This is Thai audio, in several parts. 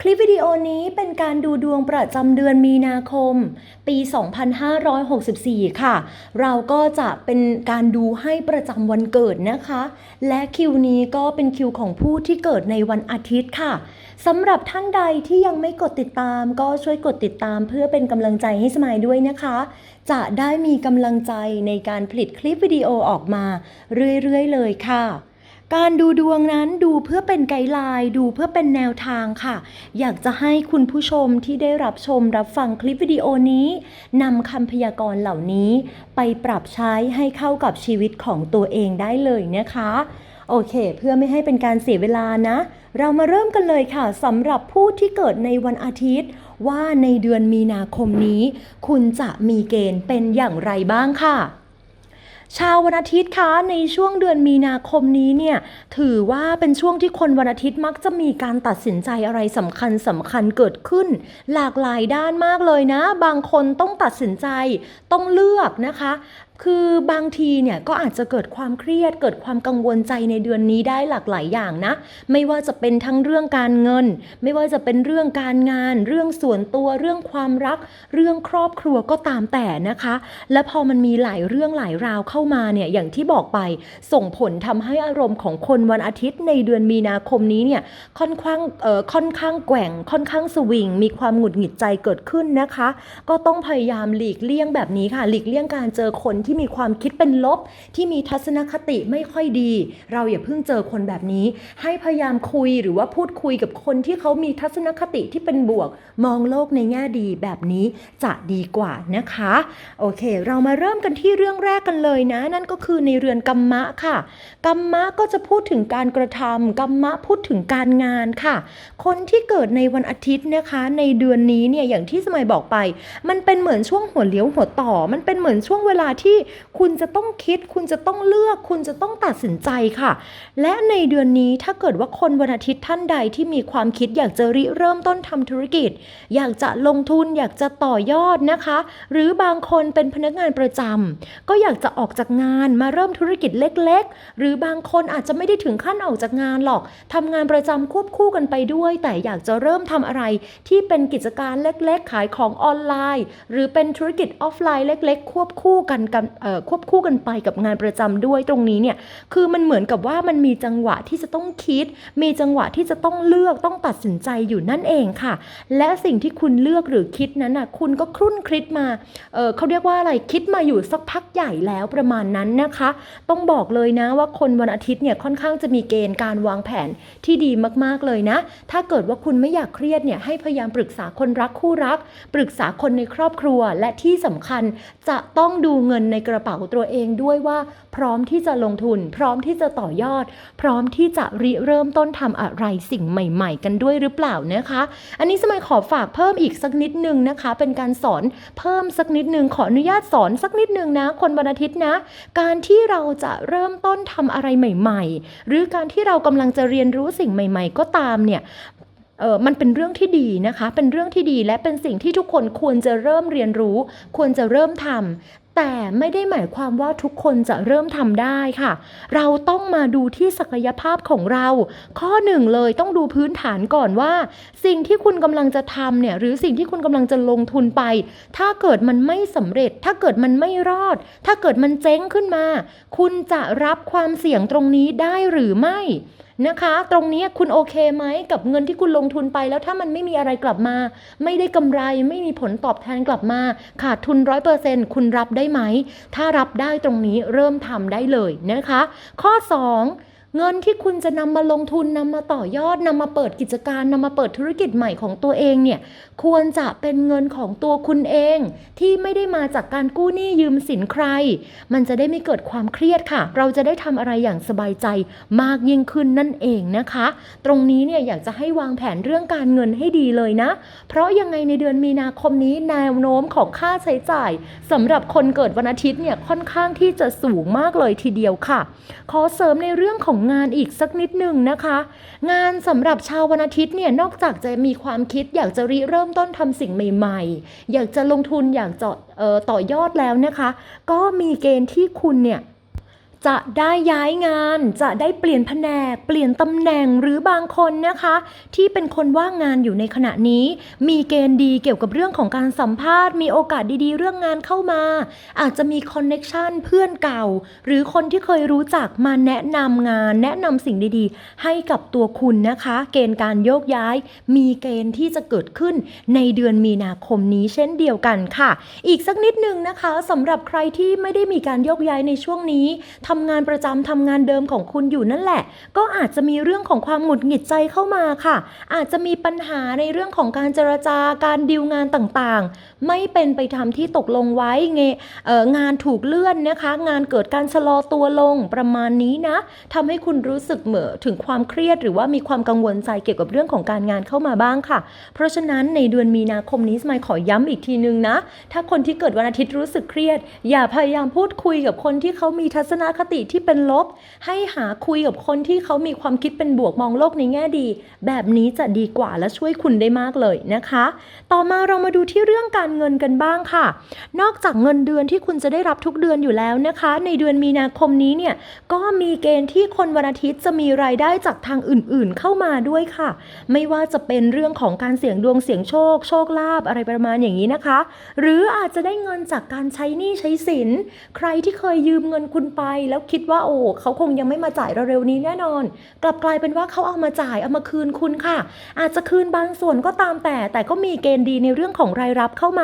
คลิปวิดีโอนี้เป็นการดูดวงประจำเดือนมีนาคม ปี 2564 ค่ะ เราก็จะเป็นการดูให้ประจำวันเกิดนะคะ และคิวนี้ก็เป็นคิวของผู้ที่เกิดในวันอาทิตย์ค่ะสำหรับท่านใดที่ยังไม่กดติดตาม ก็ช่วยกดติดตามเพื่อเป็นกำลังใจให้สมายด้วยนะคะ จะได้มีกำลังใจในการผลิตคลิปวิดีโอออกมาเรื่อยๆ เลยค่ะ การดูดวงนั้นดูเพื่อเป็นไกด์ไลน์ดูเพื่อเป็นแนวทางค่ะ อยากจะให้คุณผู้ชมที่ได้รับชมรับฟังคลิปวิดีโอนี้นำคำพยากรณ์เหล่านี้ ไปปรับใช้ให้เข้ากับชีวิตของตัวเองได้เลยนะคะ โอเค เพื่อไม่ให้เป็นการเสียเวลานะ เรามาเริ่มกันเลยค่ะสำหรับผู้ที่เกิดในวันอาทิตย์ ว่าในเดือนมีนาคมนี้ คุณจะมีเกณฑ์เป็นอย่างไรบ้างค่ะ ชาววันอาทิตย์คะในช่วงเดือนมีนาคมนี้เนี่ยถือว่าเป็นช่วงที่คนวันอาทิตย์มักจะมีการตัดสินใจอะไรสำคัญสำคัญเกิดขึ้น หลากหลายด้านมากเลยนะ บางคนต้องตัดสินใจต้องเลือกนะคะคือบางทีเนี่ยก็อาจจะเกิดความเครียด เกิดความกังวลใจในเดือนนี้ได้หลากหลายอย่างนะ ไม่ว่าจะเป็นทั้งเรื่องการเงิน ไม่ว่าจะเป็นเรื่องการงาน เรื่องส่วนตัวเรื่องความรัก เรื่องครอบครัวก็ตามแต่นะคะ และพอมันมีหลายเรื่องหลายราวเข้ามาเนี่ยอย่างที่บอกไปส่งผลทำให้อารมณ์ของคนวันอาทิตย์ในเดือนมีนาคมนี้เนี่ยค่อนข้างเอ่อค่อนข้างแกว่งค่อนข้างสวิงมีความหงุดหงิดใจเกิดขึ้นนะคะ ก็ต้องพยายามหลีกเลี่ยงแบบนี้ค่ะ หลีกเลี่ยงการเจอคนที่มีความคิดเป็นลบ ที่มีทัศนคติไม่ค่อยดี เราอย่าเพิ่งเจอคนแบบนี้ ให้พยายามคุยหรือว่าพูดคุยกับคนที่เขามีทัศนคติที่เป็นบวก มองโลกในแง่ดีแบบนี้จะดีกว่านะคะ โอเค เรามาเริ่มกันที่เรื่องแรกกันเลยนะ นั่นก็คือในเรือนกัมมะค่ะกัมมะก็จะพูดถึงการกระทำกัมมะพูดถึงการงานค่ะ คนที่เกิดในวันอาทิตย์นะคะ ในเดือนนี้เนี่ยอย่างที่สมัยบอกไป มันเป็นเหมือนช่วงหัวเลี้ยวหัวต่อ มันเป็นเหมือนช่วงเวลาที่คุณจะต้องคิด คุณจะต้องเลือก คุณจะต้องตัดสินใจค่ะ และในเดือนนี้ถ้าเกิดว่าคนวันอาทิตย์ท่านใดที่มีความคิดอยากจะริเริ่มต้นทำธุรกิจ อยากจะลงทุนอยากจะต่อยอดนะคะ หรือบางคนเป็นพนักงานประจำก็อยากจะออกจากงานมาเริ่มธุรกิจเล็ก ๆ หรือบางคนอาจจะไม่ได้ถึงขั้นออกจากงานหรอกทำงานประจำควบคู่กันไปด้วย แต่อยากจะเริ่มทำอะไรที่เป็นกิจการเล็ก ๆ ขายของออนไลน์ หรือเป็นธุรกิจออฟไลน์เล็ก ๆ ควบคู่กันกันควบคู่กันไปกับงานประจำด้วยตรงนี้เนี่ยคือมันเหมือนกับว่ามันมีจังหวะที่จะต้องคิด มีจังหวะที่จะต้องเลือกต้องตัดสินใจอยู่นั่นเองค่ะ และสิ่งที่คุณเลือกหรือคิดนั้นน่ะคุณก็ครุ่นคิดมาเเขาเรียกว่าอะไรคิดมาอยู่สักพักใหญ่แล้วประมาณนั้นนะคะ ต้องบอกเลยนะว่าคนวันอาทิตย์เนี่ยค่อนข้างจะมีเกณฑ์การวางแผนที่ดีมากๆเลยนะ ถ้าเกิดว่าคุณไม่อยากเครียดเนี่ยให้พยายามปรึกษาคนรักคู่รัก ปรึกษาคนในครอบครัวและที่สำคัญจะต้องดูเงินในกระเป๋าตัวเองด้วยว่า พร้อมที่จะลงทุน พร้อมที่จะต่อยอด พร้อมที่จะริเริ่มต้นทำอะไรสิ่งใหม่ ๆ กันด้วยหรือเปล่านะคะ อันนี้สมัยขอฝากเพิ่มอีกสักนิดนึงนะคะ เป็นการสอนเพิ่มสักนิดนึงขออนุญาตสอนสักนิดนึงนะ คนวันอาทิตย์นะ การที่เราจะเริ่มต้นทำอะไรใหม่ ๆ หรือการที่เรากำลังจะเรียนรู้สิ่งใหม่ ๆ ก็ตามเนี่ยเออมันเป็นเรื่องที่ดีนะคะ เป็นเรื่องที่ดีและเป็นสิ่งที่ทุกคนควรจะเริ่มเรียนรู้ ควรจะเริ่มทำ แต่ไม่ได้หมายความว่าทุกคนจะเริ่มทำได้ค่ะ เราต้องมาดูที่ศักยภาพของเรา ข้อหนึ่งเลยต้องดูพื้นฐานก่อนว่า สิ่งที่คุณกำลังจะทำเนี่ยหรือสิ่งที่คุณกำลังจะลงทุนไป ถ้าเกิดมันไม่สำเร็จ ถ้าเกิดมันไม่รอด ถ้าเกิดมันเจ๊งขึ้นมา คุณจะรับความเสี่ยงตรงนี้ได้หรือไม่ นะคะ ตรงนี้คุณโอเคไหมกับเงินที่คุณลงทุนไป แล้วถ้ามันไม่มีอะไรกลับมา ไม่ได้กำไรไม่มีผลตอบแทนกลับมา ขาดทุนร้อยเปอร์เซ็นคุณรับได้ไหม ถ้ารับได้ตรงนี้เริ่มทำได้เลยนะคะ ข้อ 2 เงินที่คุณจะนำมาลงทุนนำมาต่อยอดนำมาเปิดกิจการนำมาเปิดธุรกิจใหม่ของตัวเองเนี่ยควรจะเป็นเงินของตัวคุณเอง ที่ไม่ได้มาจากการกู้หนี้ยืมสินใคร มันจะได้ไม่เกิดความเครียดค่ะ เราจะได้ทำอะไรอย่างสบายใจมากยิ่งขึ้นนั่นเองนะคะ ตรงนี้เนี่ยอยากจะให้วางแผนเรื่องการเงินให้ดีเลยนะ เพราะยังไงในเดือนมีนาคมนี้แนวโน้มของค่าใช้จ่ายสำหรับคนเกิดวันอาทิตย์เนี่ยค่อนข้างที่จะสูงมากเลยทีเดียวค่ะ ขอเสริมในเรื่องของงานอีกสักนิดหนึ่งนะคะ งานสำหรับชาววันอาทิตย์เนี่ยนอกจากจะมีความคิดอยากจะริเริ่มต้นทำสิ่งใหม่ ๆ อยากจะลงทุนอยากจะต่อยอดแล้วนะคะ ก็มีเกณฑ์ที่คุณเนี่ย จะได้ย้ายงาน จะได้เปลี่ยนแผนก เปลี่ยนตำแหน่งหรือบางคนนะคะ ที่เป็นคนว่างงานอยู่ในขณะนี้ มีเกณฑ์ดีเกี่ยวกับเรื่องของการสัมภาษณ์ มีโอกาสดีๆ เรื่องงานเข้ามา อาจจะมีคอนเน็ชันเพื่อนเก่า หรือคนที่เคยรู้จักมาแนะนำงาน แนะนำสิ่งดีๆ ให้กับตัวคุณนะคะ เกณฑ์การโยกย้าย มีเกณฑ์ที่จะเกิดขึ้นในเดือนมีนาคมนี้เช่นเดียวกันค่ะ อีกสักนิดนึงนะคะสำหรับใครที่ไม่ได้มีการโยกย้ายในช่วงนี้ททำงานประจำทำงานเดิมของคุณอยู่นั่นแหละ ก็อาจจะมีเรื่องของความหงุดหงิดใจเข้ามาค่ะ อาจจะมีปัญหาในเรื่องของการเจรจาการดีลงานต่างๆ ไม่เป็นไปตามที่ตกลงไว้งงานถูกเลื่อนนะคะ งานเกิดการชะลอตัวลงประมาณนี้นะทำให้คุณรู้สึกเหม่อถึงความเครียดหรือว่ามีความกังวลใจเกี่ยวกับเรื่องของการงานเข้ามาบ้างค่ะ เพราะฉะนั้นในเดือนมีนาคมนี้สมัยขอย้ำอีกทีนึงนะ ถ้าคนที่เกิดวันอาทิตย์รู้สึกเครียด อย่าพยายามพูดคุยกับคนที่เขามีทัศนคติที่เป็นลบ ให้หาคุยกับคนที่เขามีความคิดเป็นบวกมองโลกในแง่ดี แบบนี้จะดีกว่าและช่วยคุณได้มากเลยนะคะ ต่อมาเรามาดูที่เรื่องการเงินกันบ้างค่ะ นอกจากเงินเดือนที่คุณจะได้รับทุกเดือนอยู่แล้วนะคะ ในเดือนมีนาคมนี้เนี่ยก็มีเกณฑ์ที่คนวันอาทิตย์จะมีรายได้จากทางอื่นๆเข้ามาด้วยค่ะ ไม่ว่าจะเป็นเรื่องของการเสี่ยงดวงเสี่ยงโชค โชคลาภอะไรประมาณอย่างนี้นะคะ หรืออาจจะได้เงินจากการใช้หนี้ใช้สิน ใครที่เคยยืมเงินคุณไป แล้วคิดว่าโอ้เขาคงยังไม่มาจ่ายเร็วๆนี้แน่นอน กลับกลายเป็นว่าเขาเอามาจ่ายเอามาคืนคุณค่ะ อาจจะคืนบางส่วนก็ตามแต่ แต่ก็มีเกณฑ์ดีในเรื่องของรายรับเข้ามา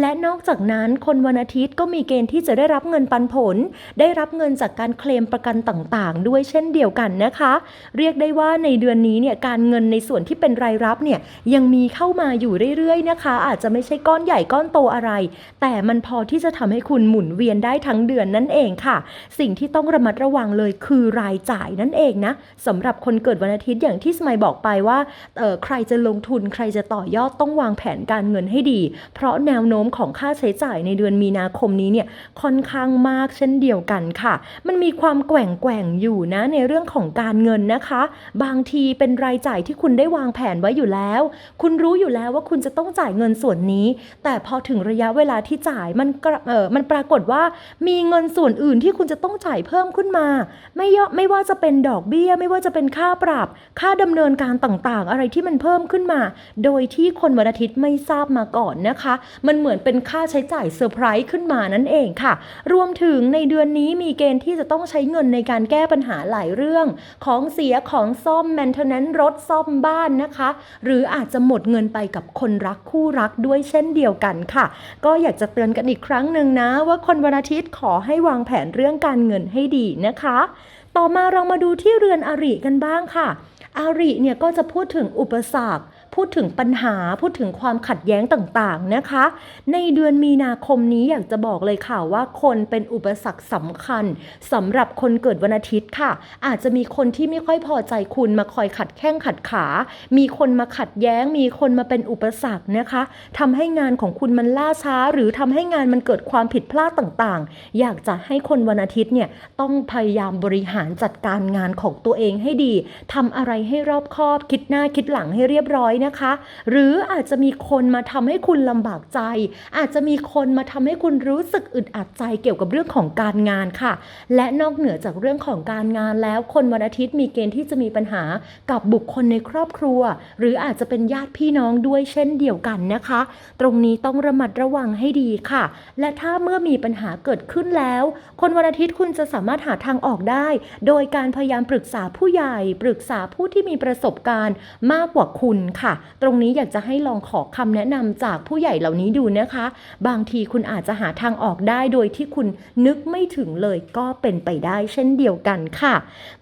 และนอกจากนั้นคนวันอาทิตย์ก็มีเกณฑ์ที่จะได้รับเงินปันผล ได้รับเงินจากการเคลมประกันต่างๆ ด้วยเช่นเดียวกันนะคะ เรียกได้ว่าในเดือนนี้เนี่ยการเงินในส่วนที่เป็นรายรับเนี่ยยังมีเข้ามาอยู่เรื่อยๆนะคะ อาจจะไม่ใช่ก้อนใหญ่ก้อนโตอะไร แต่มันพอที่จะทำให้คุณหมุนเวียนได้ทั้งเดือนนั่นเองค่ะ สิ่งที่ต้องระมัดระวังเลยคือรายจ่ายนั่นเองนะสำหรับคนเกิดวันอาทิตย์อย่างที่สมัยบอกไปว่าใครจะลงทุนใครจะต่อยอดต้องวางแผนการเงินให้ดีเพราะแนวโน้มของค่าใช้จ่ายในเดือนมีนาคมนี้เนี่ยค่อนข้างมากเช่นเดียวกันค่ะ มันมีความแกว่งแกว่งอยู่นะในเรื่องของการเงินนะคะ บางทีเป็นรายจ่ายที่คุณได้วางแผนไว้อยู่แล้ว คุณรู้อยู่แล้วว่าคุณจะต้องจ่ายเงินส่วนนี้ แต่พอถึงระยะเวลาที่จ่ายมันกระเออมันปรากฏว่ามีเงินส่วนอื่นที่คุณจะต้องจ่ายเพิ่มขึ้นมา ไม่ยอไม่ว่าจะเป็นดอกเบี้ย ไม่ว่าจะเป็นค่าปรับ ค่าดำเนินการต่างๆ อะไรที่มันเพิ่มขึ้นมา โดยที่คนวันอาทิตย์ไม่ทราบมาก่อนนะคะมันเหมือนเป็นค่าใช้จ่ายเซอร์ไพรส์ขึ้นมานั่นเองค่ะ รวมถึงในเดือนนี้มีเกณฑ์ที่จะต้องใช้เงินในการแก้ปัญหาหลายเรื่อง ของเสียของซ่อม maintenance รถซ่อมบ้านนะคะ หรืออาจจะหมดเงินไปกับคนรักคู่รักด้วยเช่นเดียวกันค่ะ ก็อยากจะเตือนกันอีกครั้งหนึ่งนะ ว่าคนวันอาทิตย์ขอให้วางแผนเรื่องการเงินให้ดีนะคะ ต่อมาเรามาดูที่เรือนอริกันบ้างค่ะอาริเนี่ยก็จะพูดถึงอุปสรรค พูดถึงปัญหาพูดถึงความขัดแย้งต่างๆนะคะ ในเดือนมีนาคมนี้อยากจะบอกเลยค่ะว่าคนเป็นอุปสรรคสำคัญสำหรับคนเกิดวันอาทิตย์ค่ะ อาจจะมีคนที่ไม่ค่อยพอใจคุณมาคอยขัดแข้งขัดขา มีคนมาขัดแย้ง มีคนมาเป็นอุปสรรคนะคะทำให้งานของคุณมันล่าช้า หรือทำให้งานมันเกิดความผิดพลาดต่างๆ อยากจะให้คนวันอาทิตย์เนี่ยต้องพยายามบริหารจัดการงานของตัวเองให้ดีทำอะไรให้รอบคอบคิดหน้าคิดหลังให้เรียบร้อยนะคะ หรืออาจจะมีคนมาทำให้คุณลำบากใจ อาจจะมีคนมาทำให้คุณรู้สึกอึดอัดใจเกี่ยวกับเรื่องของการงานค่ะ และนอกเหนือจากเรื่องของการงานแล้ว คนวันอาทิตย์มีเกณฑ์ที่จะมีปัญหากับบุคคลในครอบครัว หรืออาจจะเป็นญาติพี่น้องด้วยเช่นเดียวกันนะคะ ตรงนี้ต้องระมัดระวังให้ดีค่ะ และถ้าเมื่อมีปัญหาเกิดขึ้นแล้ว คนวันอาทิตย์คุณจะสามารถหาทางออกได้ โดยการพยายามปรึกษาผู้ใหญ่ ปรึกษาผู้ที่มีประสบการณ์มากกว่าคุณค่ะตรงนี้อยากจะให้ลองขอคำแนะนำจากผู้ใหญ่เหล่านี้ดูนะคะ บางทีคุณอาจจะหาทางออกได้โดยที่คุณนึกไม่ถึงเลยก็เป็นไปได้เช่นเดียวกันค่ะ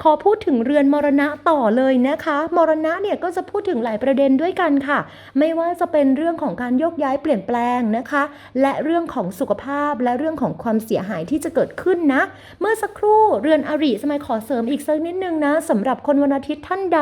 ขอพูดถึงเรือนมรณะต่อเลยนะคะ มรณะเนี่ยก็จะพูดถึงหลายประเด็นด้วยกันค่ะ ไม่ว่าจะเป็นเรื่องของการโยกย้ายเปลี่ยนแปลงนะคะ และเรื่องของสุขภาพและเรื่องของความเสียหายที่จะเกิดขึ้นนะ เมื่อสักครู่เรือนอริสมัยขอเสริมอีกสักนิดนึงนะสำหรับคนวันอาทิตย์ท่านใด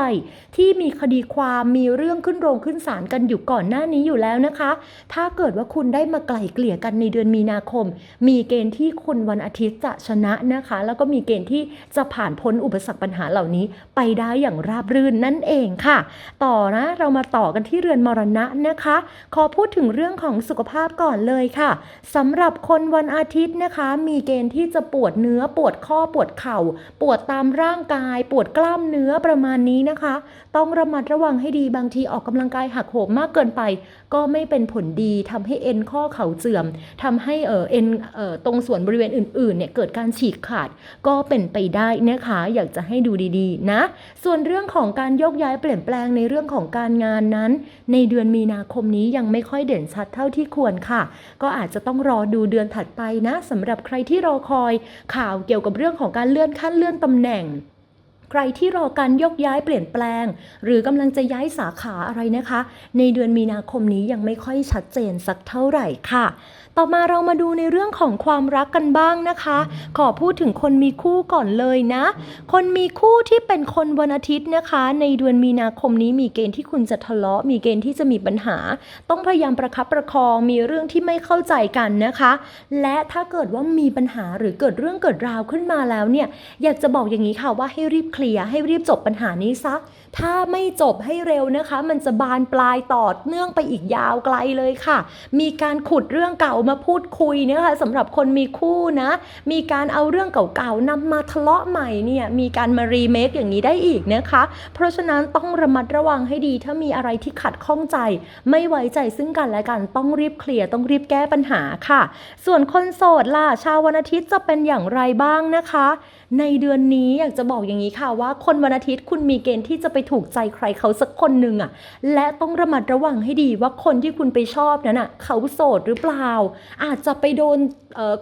ที่มีคดีความมีเรื่องขึ้นนโรงขึ้นศาลกันอยู่ก่อนหน้านี้อยู่แล้วนะคะ ถ้าเกิดว่าคุณได้มาไกล่เกลี่ยกันในเดือนมีนาคม มีเกณฑ์ที่คนวันอาทิตย์จะชนะนะคะ แล้วก็มีเกณฑ์ที่จะผ่านพ้นอุปสรรคปัญหาเหล่านี้ ไปได้อย่างราบรื่นนั่นเองค่ะ ต่อนะเรามาต่อกันที่เรือนมรณะนะคะ ขอพูดถึงเรื่องของสุขภาพก่อนเลยค่ะสำหรับคนวันอาทิตย์นะคะ มีเกณฑ์ที่จะปวดเนื้อปวดข้อปวดเข่า ปวดตามร่างกาย ปวดกล้ามเนื้อประมาณนี้นะคะ ต้องระมัดระวังให้ดีบางทีออกกำลังกายหักโหมมากเกินไป ก็ไม่เป็นผลดีทำให้เอ็นข้อเข่าเสื่อมทำให้เออเอ็นเออตรงส่วนบริเวณอื่นๆเนี่ยเกิดการฉีกขาดก็เป็นไปได้นะคะอยากจะให้ดูดีๆนะ ส่วนเรื่องของการโยกย้ายเปลี่ยนแปลงในเรื่องของการงานนั้น ในเดือนมีนาคมนี้ยังไม่ค่อยเด่นชัดเท่าที่ควรค่ะ ก็อาจจะต้องรอดูเดือนถัดไปนะสำหรับใครที่รอคอย ข่าวเกี่ยวกับเรื่องของการเลื่อนขั้นเลื่อนตำแหน่ง ใครที่รอการยกย้ายเปลี่ยนแปลง หรือกำลังจะย้ายสาขาอะไรนะคะ ในเดือนมีนาคมนี้ยังไม่ค่อยชัดเจนสักเท่าไหร่ค่ะ ต่อมาเรามาดูในเรื่องของความรักกันบ้างนะคะ ขอพูดถึงคนมีคู่ก่อนเลยนะ คนมีคู่ที่เป็นคนวันอาทิตย์นะคะ ในเดือนมีนาคมนี้มีเกณฑ์ที่คุณจะทะเลาะ มีเกณฑ์ที่จะมีปัญหา ต้องพยายามประคับประคอง มีเรื่องที่ไม่เข้าใจกันนะคะ และถ้าเกิดว่ามีปัญหาหรือเกิดเรื่องเกิดราวขึ้นมาแล้วเนี่ย อยากจะบอกอย่างนี้ค่ะว่าให้รีบเคลียร์ ให้รีบจบปัญหานี้ซะ ถ้าไม่จบให้เร็วนะคะ มันจะบานปลายต่อเนื่องไปอีกยาวไกลเลยค่ะ มีการขุดเรื่องเก่ามาพูดคุยนะคะสำหรับคนมีคู่นะ มีการเอาเรื่องเก่าๆนำมาทะเลาะใหม่เนี่ยมีการมารีเมคอย่างนี้ได้อีกนะคะ เพราะฉะนั้นต้องระมัดระวังให้ดีถ้ามีอะไรที่ขัดข้องใจ ไม่ไว้ใจซึ่งกันและกันต้องรีบเคลียร์ต้องรีบแก้ปัญหาค่ะ ส่วนคนโสดล่ะชาววันอาทิตย์จะเป็นอย่างไรบ้างนะคะ ในเดือนนี้อยากจะบอกอย่างนี้ค่ะว่าคนวันอาทิตย์คุณมีเกณฑ์ที่จะไปถูกใจใครเขาสักคนหนึ่งอะและต้องระมัดระวังให้ดีว่าคนที่คุณไปชอบนั้นอะเขาโสดหรือเปล่า อาจจะไปโดน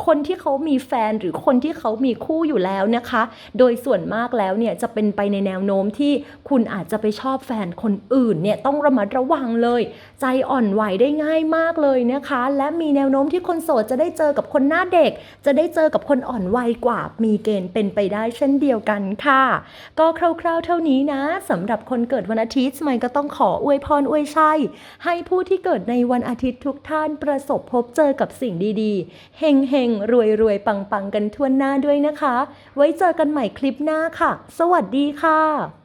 คนที่เขามีแฟนหรือคนที่เขามีคู่อยู่แล้วนะคะ โดยส่วนมากแล้วเนี่ยจะเป็นไปในแนวโน้มที่คุณอาจจะไปชอบแฟนคนอื่นเนี่ยต้องระมัดระวังเลย ใจอ่อนไหวได้ง่ายมากเลยนะคะ และมีแนวโน้มที่คนโสดจะได้เจอกับคนหน้าเด็ก จะได้เจอกับคนอ่อนวัยกว่ามีเกณฑ์เป็นไปได้เช่นเดียวกันค่ะ ก็คร่าวๆเท่านี้นะสำหรับคนเกิดวันอาทิตย์ไมก็ต้องขออวยพรอวยชัยให้ผู้ที่เกิดในวันอาทิตย์ทุกท่านประสบพบเจอกับสิ่งดีๆเฮงเฮงรวยรวยๆปังๆกันทั่วหน้าด้วยนะคะ ไว้เจอกันใหม่คลิปหน้าค่ะ สวัสดีค่ะ